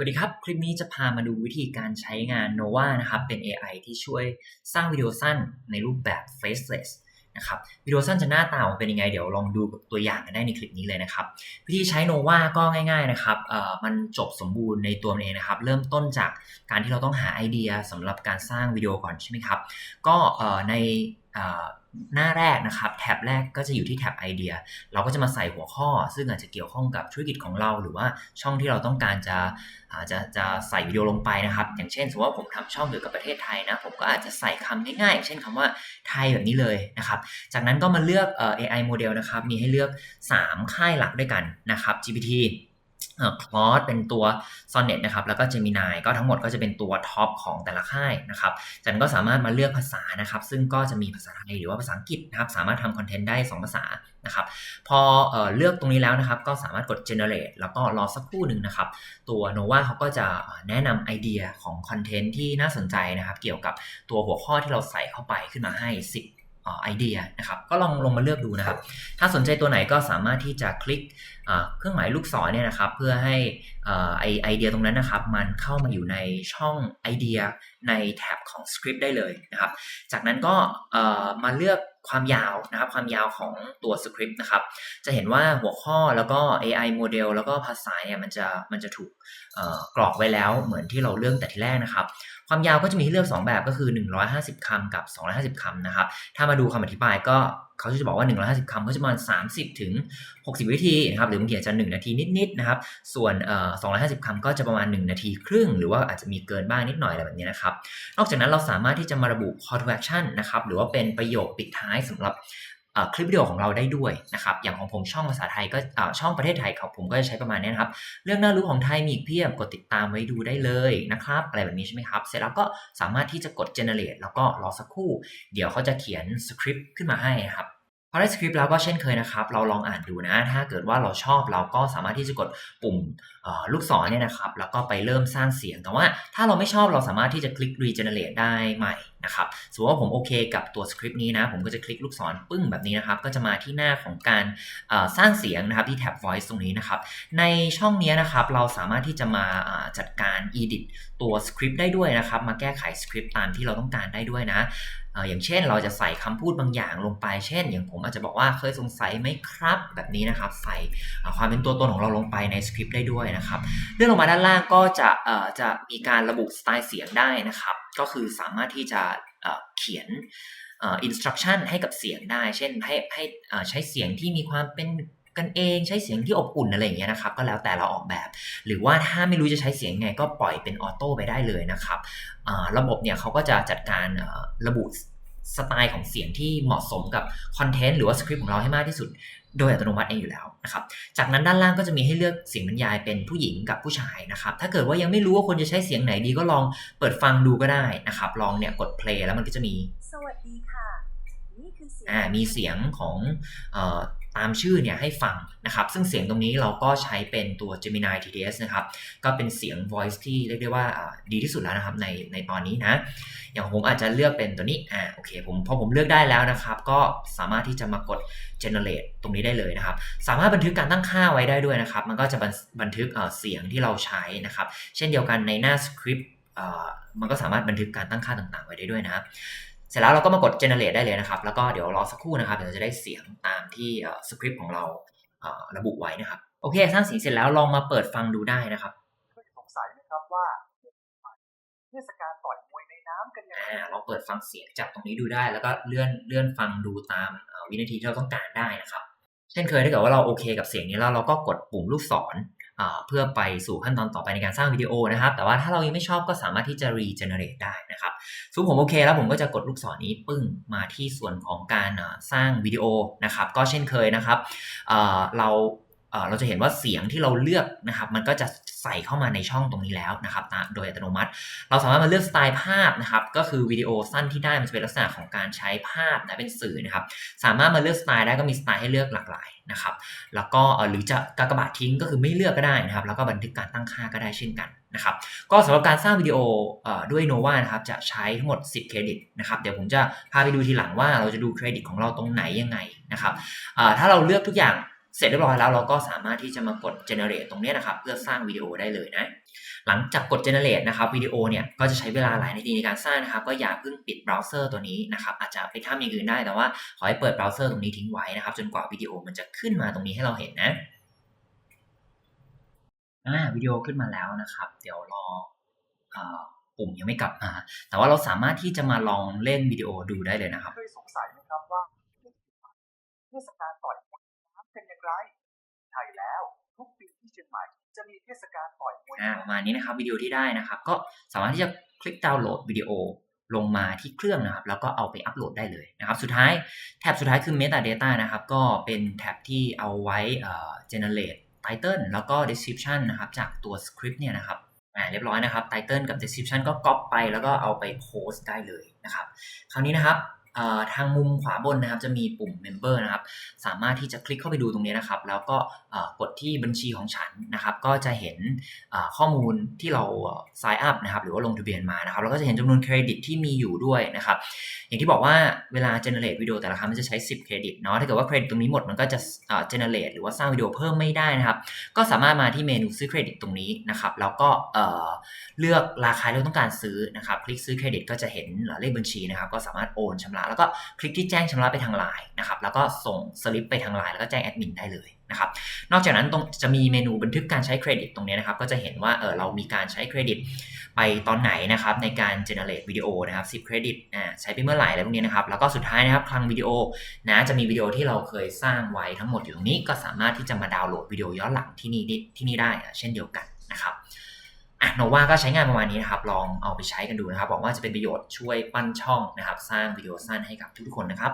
สวัสดีครับ คลิปนี้จะพามาดูวิธีการใช้งาน Nova นะครับ เป็น AI ที่ช่วยสร้างวิดีโอสั้นในรูปแบบ faceless นะครับวิดีโอสั้นจะหน้าตาออกเป็นยังไง เดี๋ยวลองดูตัวอย่างกันได้ในคลิปนี้เลยนะครับ วิธีใช้ Nova ก็ง่าย ๆนะครับเอ่อมันจบสมบูรณ์ในตัวมันเองนะครับ เริ่มต้นจากการที่เราต้องหาไอเดียสำหรับการสร้างวิดีโอก่อนใช่ไหมครับ ก็เอ่อใน หน้าแรกนะครับแท็บแรกก็จะอยู่ที่แท็บไอเดีย เราก็จะมาใส่หัวข้อ ซึ่งอาจจะเกี่ยวข้องกับธุรกิจของเราหรือว่าช่องที่เราต้องการจะจะจะใส่วิดีโอลงไปนะครับ อย่างเช่น สมมติว่าผมทำช่องเกี่ยวกับประเทศไทยนะ ผมก็อาจจะใส่คำง่ายๆเช่นคำว่าไทยแบบนี้เลยนะครับ จากนั้นก็มาเลือกเอ่อ AI โมเดลนะครับ มีให้เลือก 3 ค่ายหลักด้วยกันนะครับ GPT เอ่อ Claude เป็นตัว Sonnet นะครับแล้วก็ Gemini ก็ทั้งหมดก็จะเป็นตัวท็อปของแต่ละค่ายนะครับจากนั้นก็สามารถมาเลือกภาษานะครับ ซึ่งก็จะมีภาษาไทยหรือว่าภาษาอังกฤษนะครับสามารถทำคอนเทนต์ได้ 2 ภาษานะครับพอเออเลือกตรงนี้แล้วนะครับ ก็สามารถกด generate แล้วก็รอสักครู่หนึ่งนะครับ ตัว Nova เขาก็จะแนะนำไอเดียของคอนเทนต์ที่น่าสนใจนะครับ เกี่ยวกับตัวหัวข้อที่เราใส่เข้าไปขึ้นมาให้ 10ไอเดียนะครับ ก็ลองลงมาเลือกดูนะครับ ถ้าสนใจตัวไหนก็สามารถที่จะคลิก เครื่องหมายลูกศรเนี่ยนะครับเพื่อให้อ่าไอไอเดียตรงนั้นนะครับ มันเข้ามาอยู่ในช่องไอเดียในแท็บของสคริปต์ได้เลยนะครับ จากนั้นก็มาเลือกความยาวนะครับความยาวของตัวสคริปต์นะครับ จะเห็นว่าหัวข้อแล้วก็ AI โมเดลแล้วก็ภาษาเนี่ยมันจะมันจะถูกกรอกไว้แล้วเหมือนที่เราเลือกแต่ทีแรกนะครับ ความยาวก็จะมีให้เลือก 2 แบบก็คือ 150คำกับ 250คำนะครับ ถ้ามาดูคำอธิบายก็ เขาจะบอกว่า 150คำก็จะประมาณ 30 ถึง 60 วิธีนะครับหรือบางทีอาจจะ1นาทีนิดๆนะครับ ส่วนเอ่อ250คำก็จะประมาณ 1 นาทีครึ่ง หรือว่าอาจจะมีเกินบ้างนิดหน่อยอะไรแบบนี้นะครับ นอกจากนั้นเราสามารถที่จะมาระบุ call to action นะครับหรือว่าเป็นประโยคปิดท้ายสำหรับ คลิปวิดีโอของเราได้ด้วยนะครับ อย่างของผมช่องภาษาไทยก็ช่องประเทศไทยของผมก็จะใช้ประมาณนี้นะครับ เรื่องน่ารู้ของไทยมีอีกเพียบกดติดตามไว้ดูได้เลยนะครับ อะไรแบบนี้ใช่ไหมครับ เสร็จแล้วก็สามารถที่จะกด generate แล้วก็รอสักครู่ เดี๋ยวเขาจะเขียนสคริปต์ขึ้นมาให้นะครับพอได้สคริปต์แล้วก็เช่นเคยนะครับ เราลองอ่านดูนะ ถ้าเกิดว่าเราชอบเราก็สามารถที่จะกดปุ่มลูกศรเนี่ยนะครับ แล้วก็ไปเริ่มสร้างเสียง แต่ว่าถ้าเราไม่ชอบเราสามารถที่จะคลิก regenerate ได้ใหม่นะครับสมมติว่าผมโอเคกับตัวสคริปต์นี้นะ ผมก็จะคลิกลูกศรปึ้งแบบนี้นะครับ ก็จะมาที่หน้าของการสร้างเสียงนะครับที่แท็บ voice ตรงนี้นะครับ ในช่องนี้นะครับ เราสามารถที่จะมาจัดการ edit ตัวสคริปต์ได้ด้วยนะครับ มาแก้ไขสคริปต์ตามที่เราต้องการได้ด้วยนะอย่างเช่นเราจะใส่คำพูดบางอย่างลงไป เช่น อย่างผมอาจจะบอกว่าเคยสงสัยไหมครับ แบบนี้นะครับ ใส่ความเป็นตัวตนของเราลงไปในสคริปต์ได้ด้วยนะครับ เลื่อนลงมาด้านล่างก็จะจะมีการระบุสไตล์เสียงได้นะครับ ก็คือสามารถที่จะเอ่อเขียนอ่อ instruction ให้กับเสียงได้ เช่นให้ให้ใช้เสียงที่มีความเป็นกันเองใช้เสียงที่อบอุ่นอะไรอย่างเงี้ยนะครับก็แล้วแต่เราออกแบบ หรือว่าถ้าไม่รู้จะใช้เสียงไงก็ปล่อยเป็นออโต้ไปได้เลยนะครับระบบเนี่ยเขาก็จะจัดการระบุสไตล์ของเสียงที่เหมาะสมกับคอนเทนต์หรือว่าสคริปต์ของเราให้มากที่สุด โดยอัตโนมัติเองอยู่แล้วนะครับ จากนั้นด้านล่างก็จะมีให้เลือกเสียงบรรยายเป็นผู้หญิงกับผู้ชายนะครับ ถ้าเกิดว่ายังไม่รู้ว่าควรจะใช้เสียงไหนดีก็ลองเปิดฟังดูก็ได้นะครับ ลองเนี่ยกด play แล้วมันก็จะมี สวัสดีค่ะ นี่คือเสียง อ่า มีเสียงของเอ่อ ตามชื่อเนี่ยให้ฟังนะครับ ซึ่งเสียงตรงนี้เราก็ใช้เป็นตัว Gemini TTS นะครับ ก็เป็นเสียง voice ที่เรียกได้ว่าดีที่สุดแล้วนะครับในในตอนนี้นะ อย่างผมอาจจะเลือกเป็นตัวนี้ อ่า โอเค ผมพอผมเลือกได้แล้วนะครับ ก็สามารถที่จะมากด generate ตรงนี้ได้เลยนะครับ สามารถบันทึกการตั้งค่าไว้ได้ด้วยนะครับ มันก็จะบันบนทึกเออเสียงที่เราใช้นะครับ เช่นเดียวกันในหน้าสคริปต์เออมันก็สามารถบันทึกการตั้งค่าต่างๆ ไว้ได้ด้วยนะครับ เสร็จแล้วเราก็มากด generate ได้เลยนะครับ แล้วก็เดี๋ยวรอสักครู่นะครับเดี๋ยวเราจะได้เสียงตามที่สคริปต์ของเราเอ่อระบุไว้นะครับ โอเคสร้างเสียงเสร็จแล้วลองมาเปิดฟังดูได้นะครับเคยสงสัยไหมครับว่าเทศกาลต่อยมวยในน้ำกันยังไงอ่าลองเปิดฟังเสียงจากตรงนี้ดูได้ แล้วก็เลื่อนเลื่อนฟังดูตามเอ่อวินาทีที่เราต้องการได้นะครับ เช่นเคยถ้าเกิดว่าเราโอเคกับเสียงนี้แล้วเราก็กดปุ่มลูกศรอ่า เพื่อไปสู่ขั้นตอนต่อไปในการสร้างวิดีโอนะครับ แต่ว่าถ้าเรายังไม่ชอบก็สามารถที่จะ regenerate ได้นะครับสมมติผมโอเคแล้วผมก็จะกดลูกศรนี้ปึ้งมาที่ส่วนของการสร้างวิดีโอนะครับ ก็เช่นเคยนะครับเราเราจะเห็นว่าเสียงที่เราเลือกนะครับ มันก็จะ ใส่เข้ามาในช่องตรงนี้แล้วนะครับโดยอัตโนมัติ เราสามารถมาเลือกสไตล์ภาพนะครับก็คือวิดีโอสั้นที่ได้มันจะเป็นลักษณะของการใช้ภาพนะเป็นสื่อนะครับสามารถมาเลือกสไตล์ได้ก็มีสไตล์ให้เลือกหลากหลายนะครับแล้วก็หรือจะกากบาททิ้งก็คือไม่เลือกก็ได้นะครับแล้วก็บันทึกการตั้งค่าก็ได้เช่นกันนะครับก็สำหรับการสร้างวิดีโออด้วย Nova นะครับจะใช้ทั้งหมด 10 เครดิตนะครับเดี๋ยวผมจะพาไปดูทีหลังว่าเราจะดูเครดิตของเราตรงไหนยังไงนะครับถ้าเราเลือกทุกอย่าง เสร็จเรียบร้อยแล้วเราก็สามารถที่จะมากด generate ตรงนี้นะครับ เพื่อสร้างวิดีโอได้เลยนะ หลังจากกด generate นะครับวิดีโอเนี่ยก็จะใช้เวลาหลายนาทีในการสร้างนะครับ ก็อย่าเพิ่งปิดเบราว์เซอร์ตัวนี้นะครับ อาจจะไปทำอย่างอื่นได้แต่ว่าขอให้เปิดเบราว์เซอร์ตรงนี้ทิ้งไว้นะครับ จนกว่าวิดีโอมันจะขึ้นมาตรงนี้ให้เราเห็นนะอ่าวิดีโอขึ้นมาแล้วนะครับ เดี๋ยวรอปุ่มยังไม่กลับมา แต่ว่าเราสามารถที่จะมาลองเล่นวิดีโอดูได้เลยนะครับเคยสงสัยไหมครับว่าเทศกาลต่อย อย่างไร ใช่แล้วทุกปีที่เชียงใหม่จะมีเทศกาลต่อยมวยอ่าประมาณนี้นะครับวิดีโอที่ได้นะครับ ก็สามารถที่จะคลิกดาวน์โหลดวิดีโอลงมาที่เครื่องนะครับ แล้วก็เอาไปอัปโหลดได้เลยนะครับ สุดท้ายแท็บสุดท้ายคือ metadata นะครับ ก็เป็นแท็บที่เอาไว้เอ่อ generate title แล้วก็ description นะครับ จากตัว script เนี่ยนะครับอ่าเรียบร้อยนะครับ title กับ description ก็ copy ไปแล้วก็เอาไปโพสต์ได้เลยนะครับ คราวนี้นะครับ ทางมุมขวาบนนะครับจะมีปุ่ม member นะครับสามารถที่จะคลิกเข้าไปดูตรงนี้นะครับ แล้วก็กดที่บัญชีของฉันนะครับ ก็จะเห็นข้อมูลที่เรา sign up นะครับหรือว่าลงทะเบียนมานะครับแล้วก็จะเห็นจำนวนเครดิตที่มีอยู่ด้วยนะครับ อย่างที่บอกว่าเวลา generate วิดีโอแต่ละครั้งมันจะใช้ 10 เครดิตเนาะถ้าเกิดว่าเครดิตตรงนี้หมดมันก็จะเอ่อ generate หรือว่าสร้างวิดีโอเพิ่มไม่ได้นะครับ ก็สามารถมาที่เมนูซื้อเครดิตตรงนี้นะครับแล้วก็เอ่อเลือกราคาที่เราต้องการซื้อนะครับ คลิกซื้อเครดิตก็จะเห็นเลขบัญชีนะครับ ก็สามารถโอนชำระแล้วก็คลิกที่แจ้งชำระไปทางไลน์นะครับแล้วก็ส่งสลิปไปทางไลน์แล้วก็แจ้งแอดมินได้เลยนะครับนอกจากนั้นตรงจะมีเมนูบันทึกการใช้เครดิตตรงนี้นะครับก็จะเห็นว่าเออเรามีการใช้เครดิตไปตอนไหนนะครับในการ generate วิดีโอนะครับ10เครดิตอ่าใช้ไปเมื่อไหร่อะไรพวกนี้นะครับแล้วก็สุดท้ายนะครับคลังวิดีโอนะจะมีวิดีโอที่เราเคยสร้างไว้ทั้งหมดอยู่ตรงนี้ก็สามารถที่จะมาดาวน์โหลดวิดีโอย้อนหลังที่นี่ที่นี่ได้เช่นเดียวกันนะครับ อะโนวาก็ใช้งานประมาณนี้นะครับ ลองเอาไปใช้กันดูนะครับหวังว่าจะเป็นประโยชน์ช่วยปั้นช่องนะครับ สร้างวิดีโอสั้นให้กับทุกๆคนนะครับ